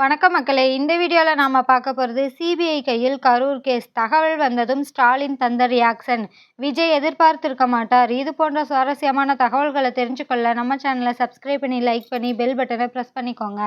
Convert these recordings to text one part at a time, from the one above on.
வணக்கம் மக்களே. இந்த வீடியோவில் நாம் பார்க்க போகிறது சிபிஐ கையில் கரூர் கேஸ் தகவல் வந்ததும் ஸ்டாலின் தந்த ரியாக்ஷன் விஜய் எதிர்பார்த்திருக்க மாட்டார். இது போன்ற சுவாரஸ்யமான தகவல்களை தெரிஞ்சுக்கொள்ள நம்ம சேனலை சப்ஸ்கிரைப் பண்ணி லைக் பண்ணி பெல் பட்டனை ப்ரெஸ் பண்ணிக்கோங்க.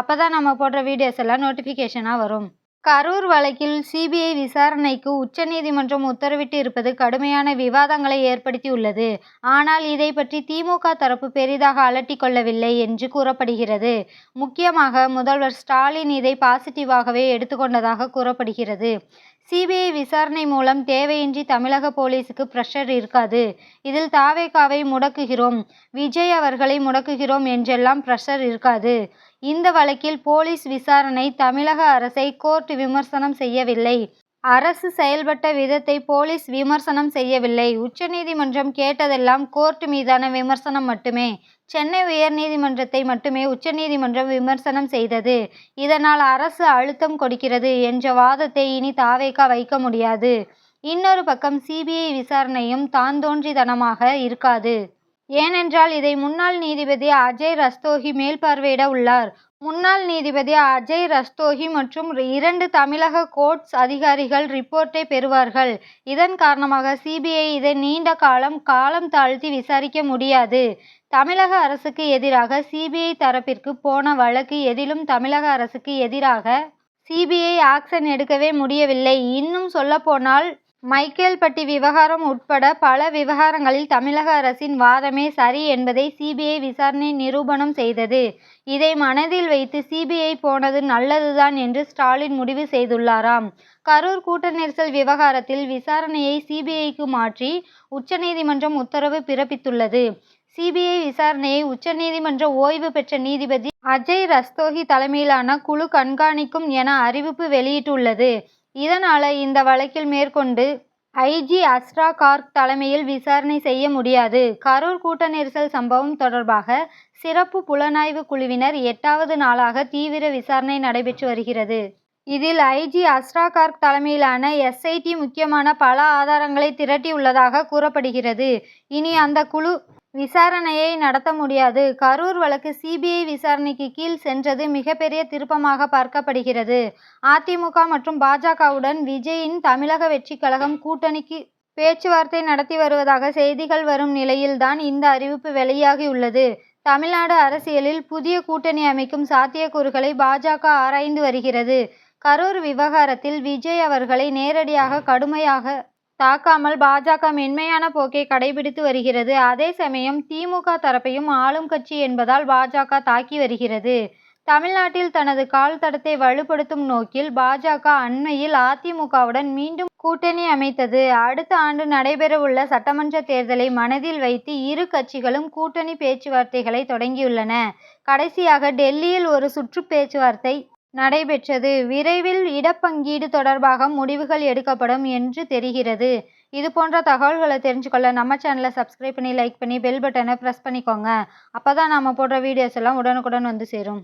அப்போ தான் நம்ம போடுற வீடியோஸ் எல்லாம் நோட்டிஃபிகேஷனாக வரும். கரூர் வழக்கில் சிபிஐ விசாரணைக்கு உச்சநீதிமன்றம் உத்தரவிட்டு இருப்பது கடுமையான விவாதங்களை ஏற்படுத்தியுள்ளது. ஆனால் இதை பற்றி திமுக தரப்பு பெரிதாக அலட்டிக் கொள்ளவில்லை என்று கூறப்படுகிறது. முக்கியமாக முதல்வர் ஸ்டாலின் இதை பாசிட்டிவாகவே எடுத்துக்கொண்டதாக கூறப்படுகிறது. சிபிஐ விசாரணை மூலம் தேவையின்றி தமிழக போலீஸுக்கு பிரஷர் இருக்காது. இதில் தாவேகாவை முடக்குகிறோம். விஜய் அவர்களை முடக்குகிறோம் என்றெல்லாம் பிரஷர் இருக்காது. இந்த வழக்கில் போலீஸ் விசாரணை தமிழக அரசை கோர்ட் விமர்சனம் செய்யவில்லை. அரசு செயல்பட்ட விதத்தை போலீஸ் விமர்சனம் செய்யவில்லை. உச்சநீதிமன்றம் கேட்டதெல்லாம் கோர்ட் மீதான விமர்சனம் மட்டுமே. சென்னை உயர்நீதிமன்றத்தை மட்டுமே உச்சநீதிமன்றம் விமர்சனம் செய்தது. இதனால் அரசு அழுத்தம் கொடுக்கிறது என்ற வாதத்தை இனி தாவேக்கா வைக்க முடியாது. இன்னொரு பக்கம் சிபிஐ விசாரணையும் தாந்தோன்றித்தனமாக இருக்காது. ஏனென்றால் இதை முன்னாள் நீதிபதி அஜய் ரஸ்தோகி மேல்பார்வையிட உள்ளார். முன்னாள் நீதிபதி அஜய் ரஸ்தோகி மற்றும் இரண்டு தமிழக கோர்ட்ஸ் அதிகாரிகள் ரிப்போர்ட்டை பெறுவார்கள். இதன் காரணமாக சிபிஐ இதை நீண்ட காலம் காலம் தாழ்த்தி விசாரிக்க முடியாது. தமிழக அரசுக்கு எதிராக சிபிஐ தரப்பிற்கு போன வழக்கு எதிலும் தமிழக அரசுக்கு எதிராக சிபிஐ ஆக்ஷன் எடுக்கவே முடியவில்லை. இன்னும் சொல்லப்போனால் மைக்கேல்பட்டி விவகாரம் உட்பட பல விவகாரங்களில் தமிழக அரசின் வாதமே சரி என்பதை சிபிஐ விசாரணை நிரூபணம் செய்தது. இதை மனதில் வைத்து சிபிஐ போனது நல்லதுதான் என்று ஸ்டாலின் முடிவு செய்துள்ளாராம். கரூர் கூட்ட நெரிசல் விவகாரத்தில் விசாரணையை சிபிஐக்கு மாற்றி உச்சநீதிமன்றம் உத்தரவு பிறப்பித்துள்ளது. சிபிஐ விசாரணையை உச்சநீதிமன்ற ஓய்வு பெற்ற நீதிபதி அஜய் ரஸ்தோகி தலைமையிலான குழு கண்காணிக்கும் என அறிவிப்பு வெளியிட்டுள்ளது. இதனால் இந்த வழக்கில் மேற்கொண்டு ஐஜி அஸ்ரா கார்க் தலைமையில் விசாரணை செய்ய முடியாது. கரூர் கூட்ட நெரிசல் சம்பவம் தொடர்பாக சிறப்பு புலனாய்வு குழுவினர் எட்டாவது நாளாக தீவிர விசாரணை நடைபெற்று வருகிறது. இதில் ஐஜி அஸ்ரா கார்க் தலைமையிலான எஸ்ஐடி முக்கியமான பல ஆதாரங்களை திரட்டியுள்ளதாக கூறப்படுகிறது. இனி அந்த குழு விசாரணையை நடத்த முடியாது. கரூர் வழக்கு சிபிஐ விசாரணைக்கு கீழ் சென்றது மிகப்பெரிய திருப்பமாக பார்க்கப்படுகிறது. அதிமுக மற்றும் பாஜகவுடன் விஜயின் தமிழக வெற்றி கழகம் கூட்டணிக்கு பேச்சுவார்த்தை நடத்தி வருவதாக செய்திகள் வரும் நிலையில்தான் இந்த அறிவிப்பு வெளியாகியுள்ளது. தமிழ்நாடு அரசியலில் புதிய கூட்டணி அமைக்கும் சாத்தியக்கூறுகளை பாஜக ஆராய்ந்து வருகிறது. கரூர் விவகாரத்தில் விஜய் அவர்களை நேரடியாக கடுமையாக தாக்காமல் பாஜக மென்மையான போக்கை கடைபிடித்து வருகிறது. அதே சமயம் திமுக தரப்பையும் ஆளும் கட்சி என்பதால் பாஜக தாக்கி வருகிறது. தமிழ்நாட்டில் தனது கால் தடத்தை வலுப்படுத்தும் நோக்கில் பாஜக அண்மையில் அதிமுகவுடன் மீண்டும் கூட்டணி அமைத்தது. அடுத்த ஆண்டு நடைபெறவுள்ள சட்டமன்ற தேர்தலை மனதில் வைத்து இரு கட்சிகளும் கூட்டணி பேச்சுவார்த்தைகளை தொடங்கியுள்ளன. கடைசியாக டெல்லியில் ஒரு சுற்று பேச்சுவார்த்தை நடைபெற்றது. விரைவில் இடப்பங்கீடு தொடர்பாக முடிவுகள் எடுக்கப்படும் என்று தெரிகிறது. இது போன்ற தகவல்களை தெரிஞ்சுக்கொள்ள நம்ம சேனலை சப்ஸ்கிரைப் பண்ணி லைக் பண்ணி பெல் பட்டனை ப்ரெஸ் பண்ணிக்கோங்க. அப்போ தான் நாம் போடுற வீடியோஸ் எல்லாம் உடனுக்குடன் வந்து சேரும்.